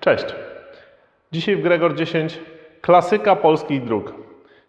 Cześć. Dzisiaj w Gregor 10 klasyka polskich dróg,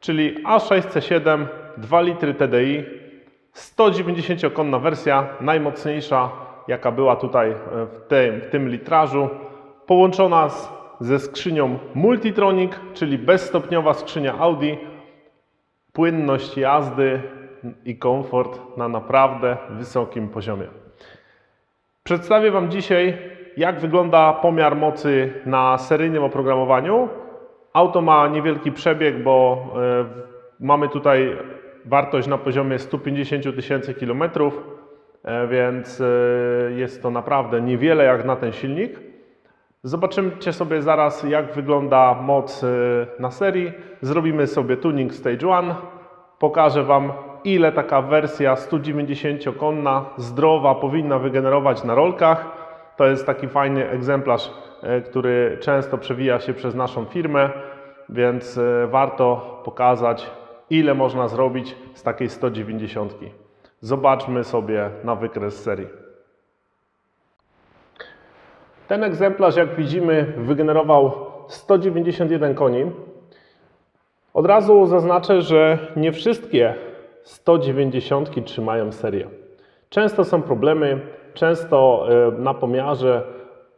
czyli A6C7 2 litry TDI 190-konna wersja, najmocniejsza jaka była tutaj e, w tym, w tym litrażu, połączona z, ze skrzynią Multitronic, czyli bezstopniowa skrzynia Audi, płynność jazdy i komfort na naprawdę wysokim poziomie. Przedstawię Wam dzisiaj, jak wygląda pomiar mocy na seryjnym oprogramowaniu. Auto ma niewielki przebieg, bo e, mamy tutaj wartość na poziomie 150 tysięcy kilometrów, e, więc e, jest to naprawdę niewiele jak na ten silnik. Zobaczycie sobie zaraz, jak wygląda moc na serii. Zrobimy sobie tuning stage 1. Pokażę Wam, ile taka wersja 190-konna zdrowa powinna wygenerować na rolkach. To jest taki fajny egzemplarz, e, który często przewija się przez naszą firmę, więc e, warto pokazać, ile można zrobić z takiej 190. Zobaczmy sobie na wykres serii. Ten egzemplarz, jak widzimy, wygenerował 191 koni. Od razu zaznaczę, że nie wszystkie 190 trzymają serię. Często są problemy, często e, na pomiarze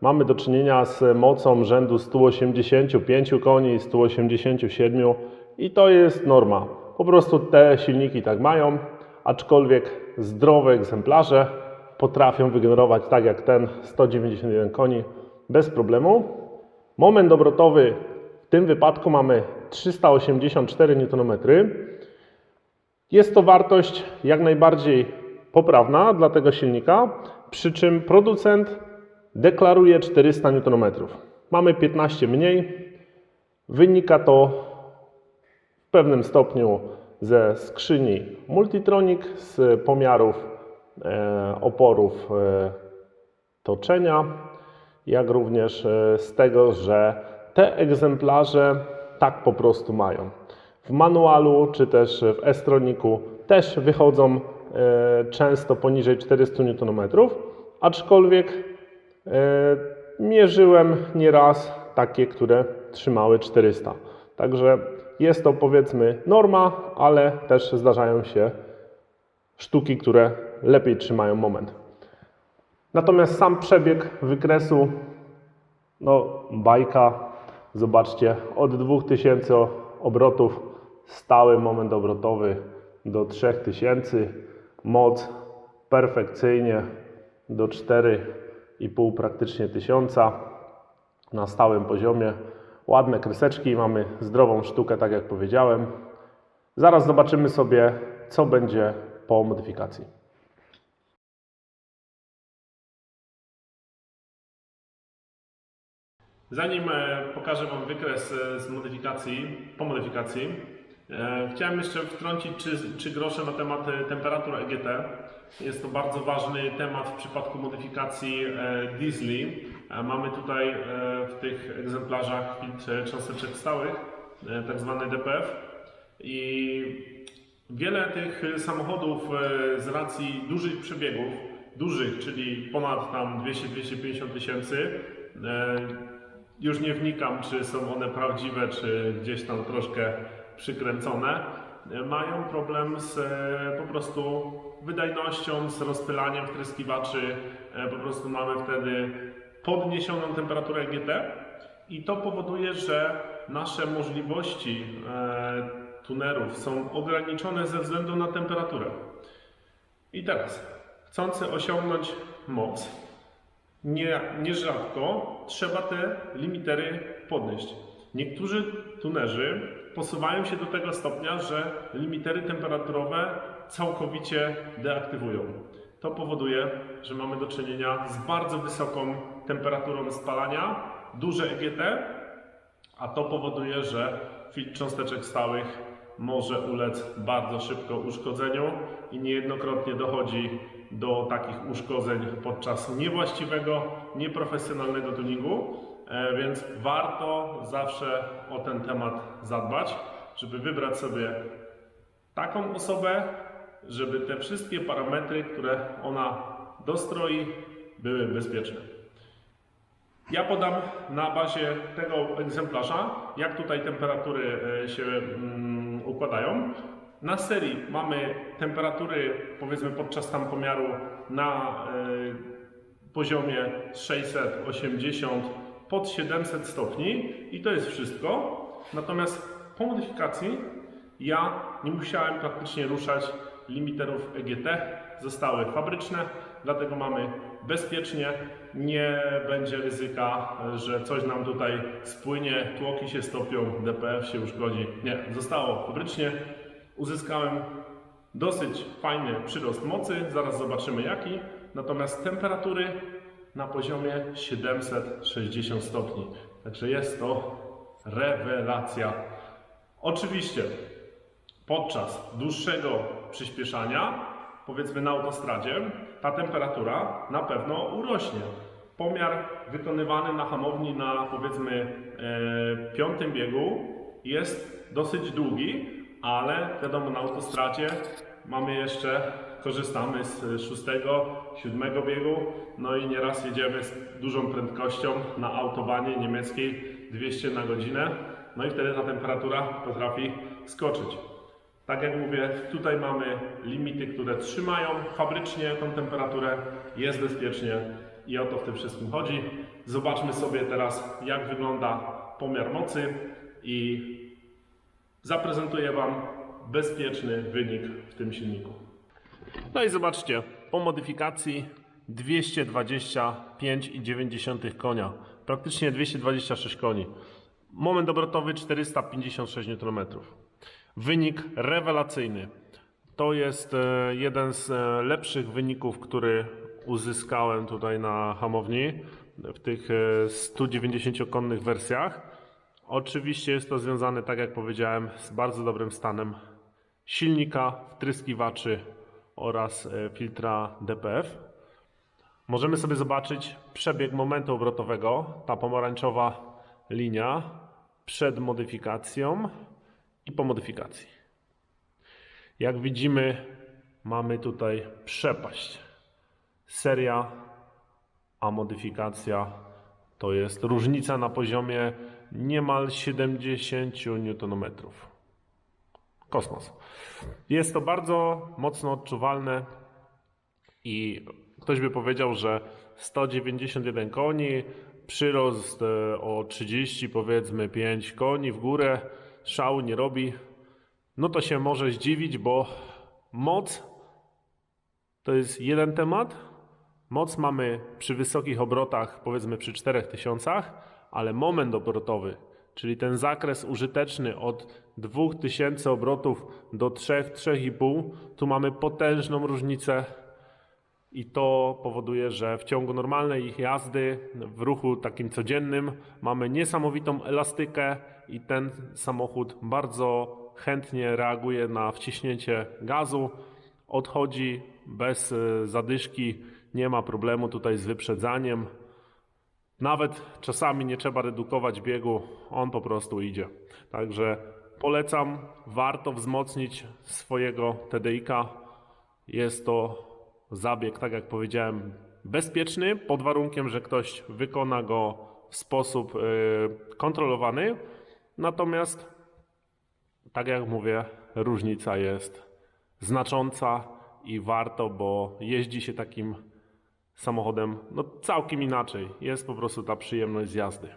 mamy do czynienia z mocą rzędu 185 koni, 187 i to jest norma. Po prostu te silniki tak mają, aczkolwiek zdrowe egzemplarze potrafią wygenerować tak jak ten 191 koni bez problemu. Moment obrotowy w tym wypadku mamy 384 Nm. Jest to wartość jak najbardziej poprawna dla tego silnika, przy czym producent deklaruje 400 Nm. Mamy 15 mniej. Wynika to w pewnym stopniu ze skrzyni Multitronic, z pomiarów e, oporów e, toczenia, jak również e, z tego, że te egzemplarze tak po prostu mają. W manualu czy też w S-troniku też wychodzą często poniżej 400 Nm, aczkolwiek e, mierzyłem nieraz takie, które trzymały 400. Także jest to powiedzmy norma, ale też zdarzają się sztuki, które lepiej trzymają moment. Natomiast sam przebieg wykresu, no bajka, zobaczcie, od 2000 obrotów stały moment obrotowy do 3000, moc perfekcyjnie do 4,5 praktycznie tysiąca na stałym poziomie. Ładne kreseczki, mamy zdrową sztukę, tak jak powiedziałem. Zaraz zobaczymy sobie, co będzie po modyfikacji. Zanim e, pokażę Wam wykres e, z modyfikacji, po modyfikacji, chciałem jeszcze wtrącić trzy grosze na temat e, temperatur EGT. Jest to bardzo ważny temat w przypadku modyfikacji e, diesli. E, Mamy tutaj e, w tych egzemplarzach filtr cząsteczek stałych, e, tak zwany DPF. I wiele tych samochodów e, z racji dużych przebiegów, dużych, czyli ponad tam 200-250 tysięcy, e, już nie wnikam, czy są one prawdziwe, czy gdzieś tam troszkę przykręcone. E, Mają problem z e, po prostu wydajnością, z rozpylaniem wtryskiwaczy. E, Po prostu mamy wtedy podniesioną temperaturę GT i to powoduje, że nasze możliwości tunerów są ograniczone ze względu na temperaturę. I teraz, chcący osiągnąć moc, nie, nierzadko trzeba te limitery podnieść. Niektórzy tunerzy posuwają się do tego stopnia, że limitery temperaturowe całkowicie deaktywują. To powoduje, że mamy do czynienia z bardzo wysoką temperaturą spalania, duże EGT, a to powoduje, że filtr cząsteczek stałych może ulec bardzo szybko uszkodzeniu i niejednokrotnie dochodzi do takich uszkodzeń podczas niewłaściwego, nieprofesjonalnego tuningu, więc warto zawsze o ten temat zadbać, żeby wybrać sobie taką osobę, żeby te wszystkie parametry, które ona dostroi, były bezpieczne. Ja podam na bazie tego egzemplarza, jak tutaj temperatury e, się mm, układają. Na serii mamy temperatury, powiedzmy podczas tam pomiaru na e, poziomie 680 pod 700 stopni i to jest wszystko. Natomiast po modyfikacji ja nie musiałem praktycznie ruszać limiterów EGT, zostały fabryczne, dlatego mamy bezpiecznie, nie będzie ryzyka, że coś nam tutaj spłynie, tłoki się stopią, DPF się uszkodzi. Nie, zostało fabrycznie. Uzyskałem dosyć fajny przyrost mocy, zaraz zobaczymy jaki, natomiast temperatury na poziomie 760 stopni. Także jest to rewelacja. Oczywiście podczas dłuższego przyspieszania, powiedzmy na autostradzie, ta temperatura na pewno urośnie. Pomiar wykonywany na hamowni na powiedzmy e, piątym biegu jest dosyć długi, ale wiadomo na autostradzie mamy jeszcze, korzystamy z szóstego, siódmego biegu, no i nieraz jedziemy z dużą prędkością na autobanie niemieckiej 200 na godzinę, no i wtedy ta temperatura potrafi skoczyć. Tak jak mówię, tutaj mamy limity, które trzymają fabrycznie tą temperaturę, jest bezpiecznie i o to w tym wszystkim chodzi. Zobaczmy sobie teraz, jak wygląda pomiar mocy i zaprezentuję Wam bezpieczny wynik w tym silniku. No i zobaczcie, po modyfikacji 225,9 konia, praktycznie 226 koni. Moment obrotowy 456 Nm. Wynik rewelacyjny. To jest e, jeden z e, lepszych wyników, który uzyskałem tutaj na hamowni w tych e, 190-konnych wersjach. Oczywiście jest to związane, tak jak powiedziałem, z bardzo dobrym stanem silnika, wtryskiwaczy oraz e, filtra DPF. Możemy sobie zobaczyć przebieg momentu obrotowego. Ta pomarańczowa linia przed modyfikacją i po modyfikacji. Jak widzimy, mamy tutaj przepaść. Seria, a modyfikacja to jest różnica na poziomie niemal 70 Nm. Kosmos. Jest to bardzo mocno odczuwalne i ktoś by powiedział, że 191 koni, przyrost e, o 30 powiedzmy 5 koni w górę, szału nie robi, no to się może zdziwić, bo moc to jest jeden temat. Moc mamy przy wysokich obrotach, powiedzmy przy 4000, ale moment obrotowy, czyli ten zakres użyteczny od 2000 obrotów do 3-3,5, tu mamy potężną różnicę i to powoduje, że w ciągu normalnej ich jazdy, w ruchu takim codziennym, mamy niesamowitą elastykę i ten samochód bardzo chętnie reaguje na wciśnięcie gazu, odchodzi bez zadyszki, nie ma problemu tutaj z wyprzedzaniem. Nawet czasami nie trzeba redukować biegu, on po prostu idzie. Także polecam, warto wzmocnić swojego TDI-ka. Jest to zabieg, tak jak powiedziałem, bezpieczny, pod warunkiem, że ktoś wykona go w sposób y, kontrolowany. Natomiast, tak jak mówię, różnica jest znacząca i warto, bo jeździ się takim samochodem no, całkiem inaczej. Jest po prostu ta przyjemność z jazdy.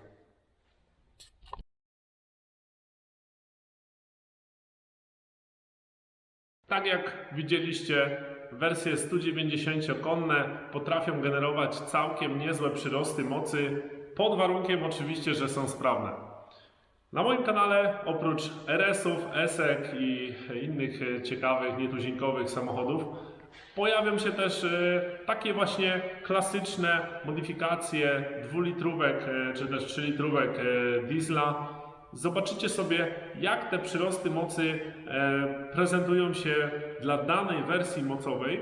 Tak jak widzieliście, wersje 190-konne potrafią generować całkiem niezłe przyrosty mocy, pod warunkiem oczywiście, że są sprawne. Na moim kanale oprócz RS-ów, ESEK i innych ciekawych, nietuzinkowych samochodów pojawią się też e, takie właśnie klasyczne modyfikacje dwulitrówek e, czy też trzylitrówek diesla. Zobaczycie sobie, jak te przyrosty mocy prezentują się dla danej wersji mocowej.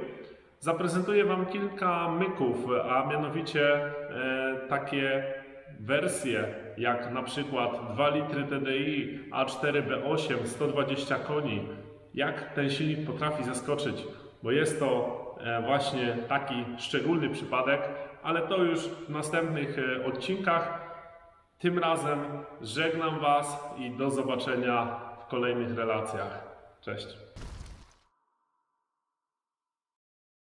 Zaprezentuję Wam kilka myków, a mianowicie takie wersje, jak na przykład 2 litry TDI A4B8 120 koni, jak ten silnik potrafi zaskoczyć, bo jest to e, właśnie taki szczególny przypadek, ale to już w następnych e, odcinkach. Tym razem żegnam Was i do zobaczenia w kolejnych relacjach. Cześć.